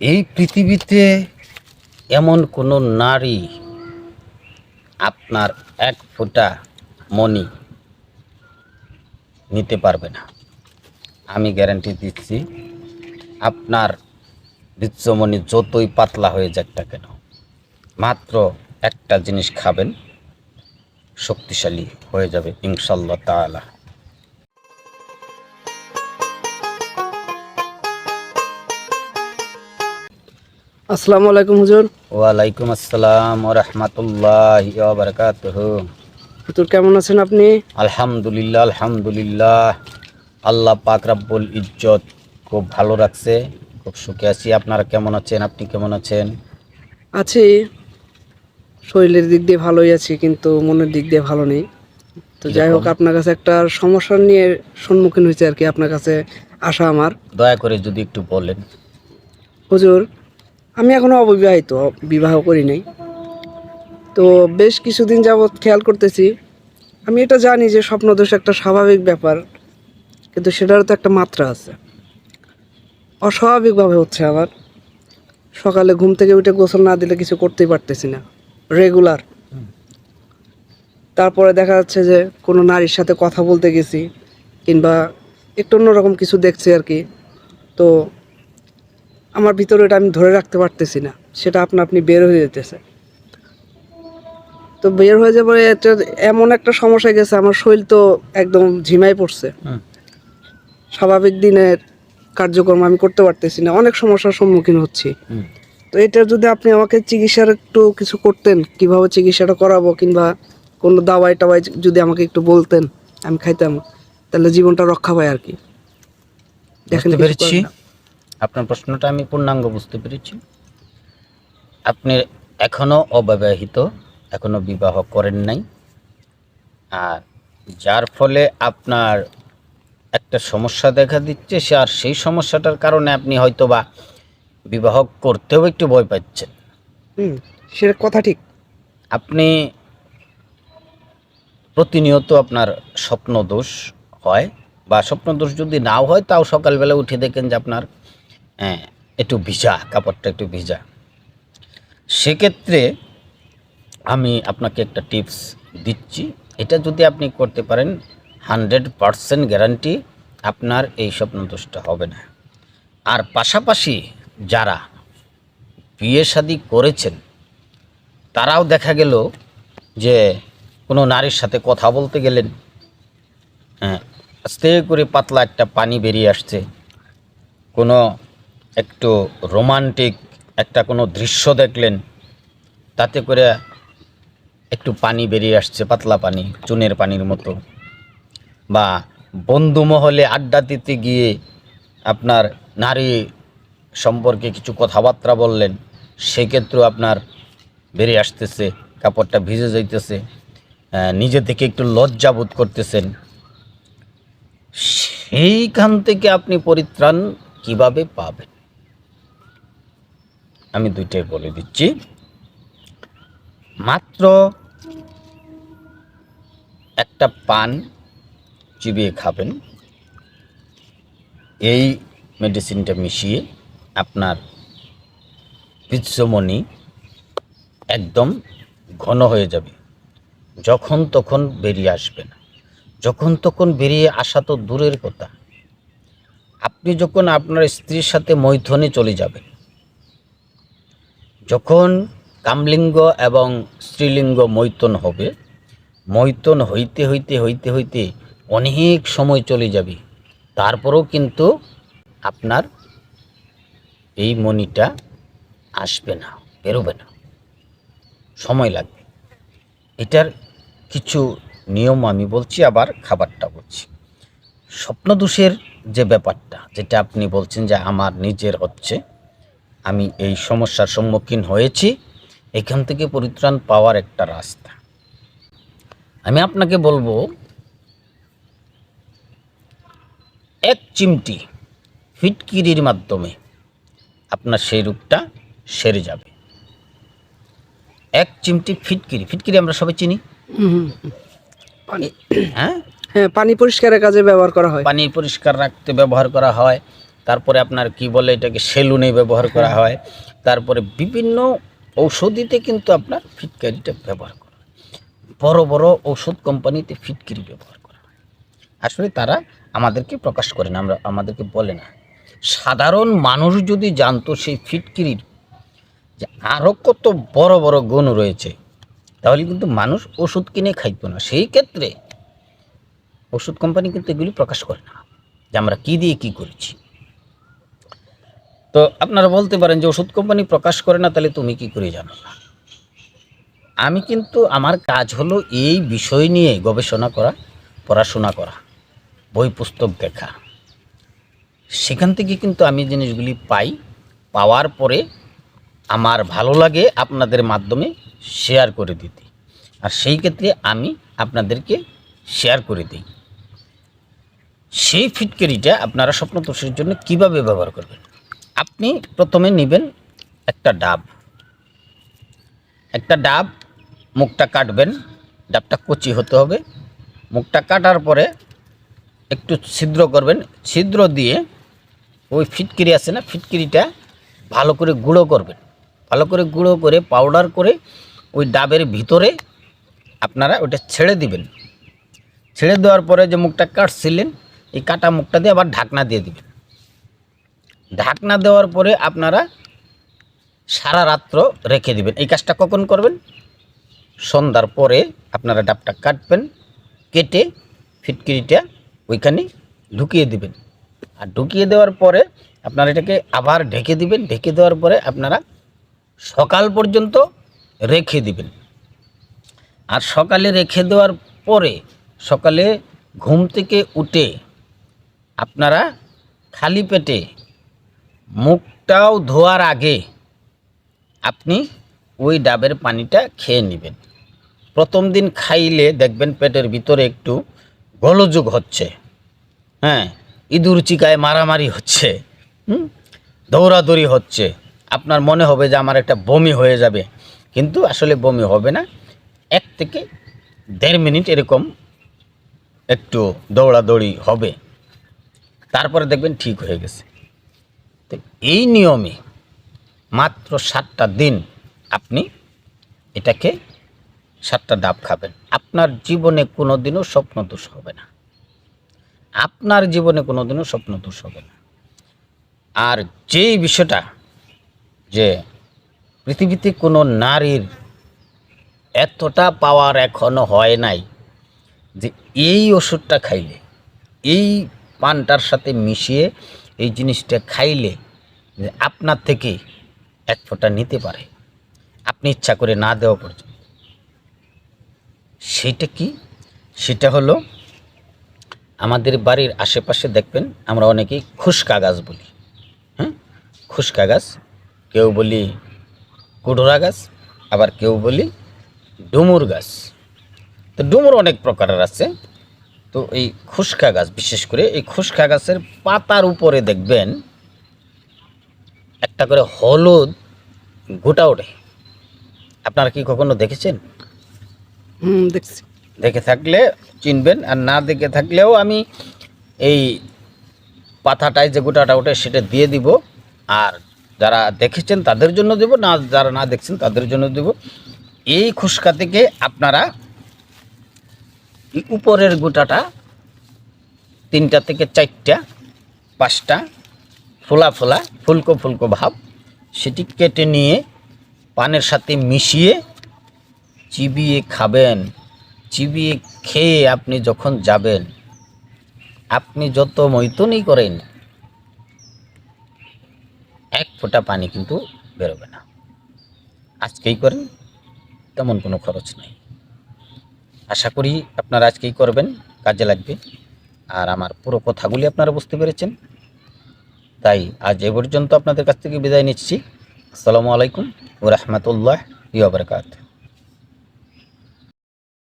এই পৃথিবীতে এমন কোনো নারী আপনার এক ফোঁটা মনি নিতে পারবে না। আমি গ্যারান্টি দিচ্ছি, আপনার বীর্যমণি যতই পাতলা হয়ে যাক না কেন, মাত্র একটা জিনিস খাবেন, শক্তিশালী হয়ে যাবে ইনশাল্লাহ তাআলা। আসসালামু আলাইকুম হুজুর। ওয়ালাইকুম আসসালাম ও রহমতুল্লাহ বারকাতুহ। হুজুর কেমন আছেন আপনি? আলহামদুলিল্লাহ আলহামদুলিল্লাহ। আল্লাহ পাক রাব্বুল ইজ্জত খুব ভালো রাখছে খুব সুখে আছি। আপনারা কেমন আছেন? আপনি কেমন আছেন? আছি। শরীরের দিক দিয়ে ভালোই আছি কিন্তু মনের দিক দিয়ে ভালো নেই। তো যাই হোক আপনার কাছে একটা সমস্যা নিয়ে সম্মুখীন হয়েছে আর কি আপনার কাছে আসা আমার। দয়া করে যদি একটু বলেন। হুজুর আমি এখনও অবিবাহিত, বিবাহ করি নাই। তো বেশ কিছুদিন যাবৎ খেয়াল করতেছি। আমি এটা জানি যে স্বপ্নদোষ একটা স্বাভাবিক ব্যাপার, কিন্তু সেটারও তো একটা মাত্রা আছে। অস্বাভাবিকভাবে হচ্ছে আমার সকালে ঘুম থেকে উঠে গোসল না দিলে কিছু করতেই পারতেছি না, রেগুলার। তারপরে দেখা যাচ্ছে যে কোনো নারীর সাথে কথা বলতে গেছি, কিংবা একটু অন্যরকম কিছু দেখছি আর কি। তো আমার ভিতরে এটা আমি ধরে রাখতে পারতেছি না। সেটা আপনা আপনি বের হয়ে যেতেছে। তো বের হয়ে যাবার এটা এমন একটা সমস্যা গেছে আমার শরীর তো একদম ঝিমাই পড়ছে। স্বাভাবিক দিনের কার্যক্রম আমি করতে পারতেছি না অনেক সমস্যার সম্মুখীন হচ্ছি। তো এটা যদি আপনি আমাকে চিকিৎসার একটু কিছু করতেন কীভাবে চিকিৎসাটা করাবো কিংবা কোনো দাওয়াই টাওয়াই যদি আমাকে একটু বলতেন আমি খাইতাম তাহলে জীবনটা রক্ষা পায় আর কি। দেখেন পেরেছি। আপনার প্রশ্নটা আমি পূর্ণাঙ্গ বুঝতে পেরেছি। আপনি এখনও অবিবাহিত এখনও বিবাহ করেন নাই। আর যার ফলে আপনার একটা সমস্যা দেখা দিচ্ছে সে আর সেই সমস্যাটার কারণে আপনি হয়তোবা বিবাহ করতেও একটু ভয় পাচ্ছেন। হুম সেটা কথা ঠিক। আপনি প্রতিনিয়ত আপনার স্বপ্ন দোষ হয় বা স্বপ্ন দোষ যদি নাও হয় তাও সকালবেলা উঠে দেখেন যে আপনার একটু ভিজা, কাপড়টা একটু ভিজা। সেক্ষেত্রে আমি আপনাকে একটা টিপস দিচ্ছি। এটা যদি আপনি করতে পারেন, হান্ড্রেড পারসেন্ট গ্যারান্টি আপনার এই স্বপ্ন দোষটা হবে না। আর পাশাপাশি যারা বিয়ে শাদী করেছেন, তারাও দেখা গেল যে কোনো নারীর সাথে কথা বলতে গেলেন। হ্যাঁ আস্তে করে পাতলা একটা পানি বেরিয়ে আসছে। কোনো একটু রোমান্টিক একটা কোনো দৃশ্য দেখলেন, তাতে করে একটু পানি বেরিয়ে আসছে, পাতলা পানি, চুনের পানির মতো। বা বন্ধু মহলে আড্ডা দিতে গিয়ে আপনার নারী সম্পর্কে কিছু কথাবার্তা বললেন, সেক্ষেত্রেও আপনার বেরিয়ে আসতেছে, কাপড়টা ভিজে যাইতেছে নিজে থেকে একটু লজ্জা বোধ করতেছেন। সেইখান থেকে আপনি পরিত্রাণ কীভাবে পাবেন? আমি দুইটাই বলে দিচ্ছি। মাত্র একটা পান চিবিয়ে খাবেন। এই মেডিসিনটা মিশিয়ে আপনার বীর্যমণি একদম ঘন হয়ে যাবে। যখন তখন বেরিয়ে আসবে না। যখন তখন বেরিয়ে আসা তো দূরের কথা। আপনি যখন আপনার স্ত্রীর সাথে মৈথনে চলে যাবেন যখন কামলিঙ্গ এবং স্ত্রীলিঙ্গ মৈতন হবে, মৈতন হইতে হইতে হইতে হইতে অনেক সময় চলে যাবে। তারপরেও কিন্তু আপনার এই মণিটা আসবে না, বেরোবে না। সময় লাগবে। এটার কিছু নিয়ম আমি বলছি, আবার খাবারটা বলছি। স্বপ্নদোষের যে ব্যাপারটা, যেটা আপনি বলছেন যে আমার নিজের হচ্ছে আমি এই সমস্যার সম্মুখীন হয়েছি এখান থেকে পরিত্রাণ পাওয়ার একটা রাস্তা। আমি আপনাকে বলব এক চিমটি ফিটকিরির মাধ্যমে আপনার সেই রূপটা সেরে যাবে। এক চিমটি ফিটকিরি ফিটকিরি আমরা সবাই চিনি। পানি হ্যাঁ? হ্যাঁ পানি পরিষ্কারের কাজে ব্যবহার করা হয়। পানি পরিষ্কার রাখতে ব্যবহার করা হয় তারপরে আপনার কি বলে এটাকে সেলুনে ব্যবহার করা হয়। তারপরে বিভিন্ন ঔষধিতে কিন্তু আপনার ফিটকারিটা ব্যবহার করা হয়। বড় বড় ঔষধ কোম্পানিতে ফিটকিরি ব্যবহার করা হয়। আসলে তারা আমাদেরকে প্রকাশ করে না আমরা আমাদেরকে বলে না। সাধারণ মানুষ যদি জানতো সেই ফিটকিরির যে আরও কত বড় বড় গুণ রয়েছে তাহলে কিন্তু মানুষ ওষুধ কিনে খাইতো না। সেই ক্ষেত্রে ওষুধ কোম্পানি কিন্তু এগুলি প্রকাশ করে না যে আমরা কী দিয়ে কী করেছি। তো আপনারা বলতে পারেন যে ওষুধ কোম্পানি প্রকাশ করে না, তাহলে তুমি কি করে জানো? আমি কিন্তু, আমার কাজ হলো এই বিষয় নিয়ে গবেষণা করা, পড়াশোনা করা, বই, পুস্তক দেখা। সেখান থেকে কিন্তু আমি জিনিসগুলি পাই, পাওয়ার পরে আমার ভালো লাগে আপনাদের মাধ্যমে শেয়ার করে দিতে। আর সেই ক্ষেত্রে আমি আপনাদেরকে শেয়ার করে দিই। সেই ফিটকারিটা আপনারা স্বপ্নদোষের জন্য কীভাবে ব্যবহার করবেন? আপনি প্রথমে নেবেন একটা ডাব। একটা ডাব, মুখটা কাটবেন, ডাবটা কচি হতে হবে। মুখটা কাটার পরে একটু ছিদ্র করবেন। ছিদ্র দিয়ে ওই ফিটকিরি আছে না, ফিটকিরিটা ভালো করে গুঁড়ো করবেন। ভালো করে গুঁড়ো করে পাউডার করে ওই ডাবের ভিতরে আপনারা ওটা ছেড়ে দিবেন। ছেড়ে দেওয়ার পরে যে মুখটা কাটছিলেন, এই কাটা মুখটা দিয়ে আবার ঢাকনা দিয়ে দিবেন। ঢাকনা দেওয়ার পরে আপনারা সারা রাত্র রেখে দিবেন। এই কাজটা কখন করবেন? সন্ধ্যার পরে আপনারা ডাবটা কাটবেন, কেটে ফিটকিরিটা ওইখানে ঢুকিয়ে দিবেন। আর ঢুকিয়ে দেওয়ার পরে আপনারা এটাকে আবার ঢেকে দিবেন। ঢেকে দেওয়ার পরে আপনারা সকাল পর্যন্ত রেখে দিবেন। আর সকালে রেখে দেওয়ার পরে সকালে ঘুম থেকে উঠে আপনারা খালি পেটে মুখটাও ধোয়ার আগে আপনি ওই ডাবের পানিটা খেয়ে নেবেন। প্রথম দিন খাইলে দেখবেন পেটের ভিতরে একটু গোলযোগ হচ্ছে। হ্যাঁ ইঁদুর চিকায় মারামারি হচ্ছে, হুম? দৌড়াদৌড়ি হচ্ছে। আপনার মনে হবে যে আমার একটা বমি হয়ে যাবে, কিন্তু আসলে বমি হবে না। এক থেকে দেড় মিনিট এরকম একটু দৌড়াদৌড়ি হবে। তারপরে দেখবেন ঠিক হয়ে গেছে। তো এই নিয়মে মাত্র সাতটা দিন আপনি এটাকে সাতটা ডাব খাবেন। আপনার জীবনে কোনো দিনও স্বপ্ন দোষ হবে না। আপনার জীবনে কোনো দিনও স্বপ্ন দোষ হবে না। আর যেই বিষয়টা যে পৃথিবীতে কোনো নারীর এতটা পাওয়ার এখনও হয় নাই যে এই ওষুধটা খাইলে, এই পানটার সাথে মিশিয়ে এই জিনিসটা খাইলে আপনার থেকে এক ফোঁটা নিতে পারে। আপনি ইচ্ছা করে না দেওয়া পর্যন্ত। সেটা কি? সেটা হলো আমাদের বাড়ির আশেপাশে দেখবেন আমরা অনেকেই খুশকা গাছ বলি। হ্যাঁ? খুশকা গাছ, কেউ বলি কুডোরা গাছ, আবার কেউ বলি ডুমুর গাছ। তো ডুমুর অনেক প্রকারের আছে। তো এই খুশকা গাছ বিশেষ করে এই খুশকা গাছের পাতার উপরে দেখবেন একটা করে হলুদ গোটা ওঠে। আপনারা কি কখনো দেখেছেন? দেখছি। দেখে থাকলে চিনবেন আর না দেখে থাকলেও আমি এই পাতাটায় যে গোটাটা ওঠে সেটা দিয়ে দিব আর যারা দেখেছেন তাদের জন্য দেব না যারা না দেখছেন তাদের জন্য দেব। এই খুশকা থেকে আপনারা উপরের গোটাটা তিনটা থেকে চারটা, পাঁচটা ফোলা ফোলা, ফুলকো ফুলকো ভাব। সেটি কেটে নিয়ে পানের সাথে মিশিয়ে চিবিয়ে খাবেন। চিবিয়ে খেয়ে আপনি যখন যাবেন, আপনি যত মৈতনই করেন, এক ফোঁটা পানি কিন্তু বেরোবে না। আজকেই করেন, তেমন কোনো খরচ নেই। আশা করি আপনারা আজকেই করবেন, কাজে লাগবে। আর আমার পুরো কথাগুলি আপনারা বুঝতে পেরেছেন। তাই আজ এ পর্যন্ত আপনাদের কাছ থেকে বিদায় নিচ্ছি। আসসালামু আলাইকুম ও রহমতুল্লাহ বারকাত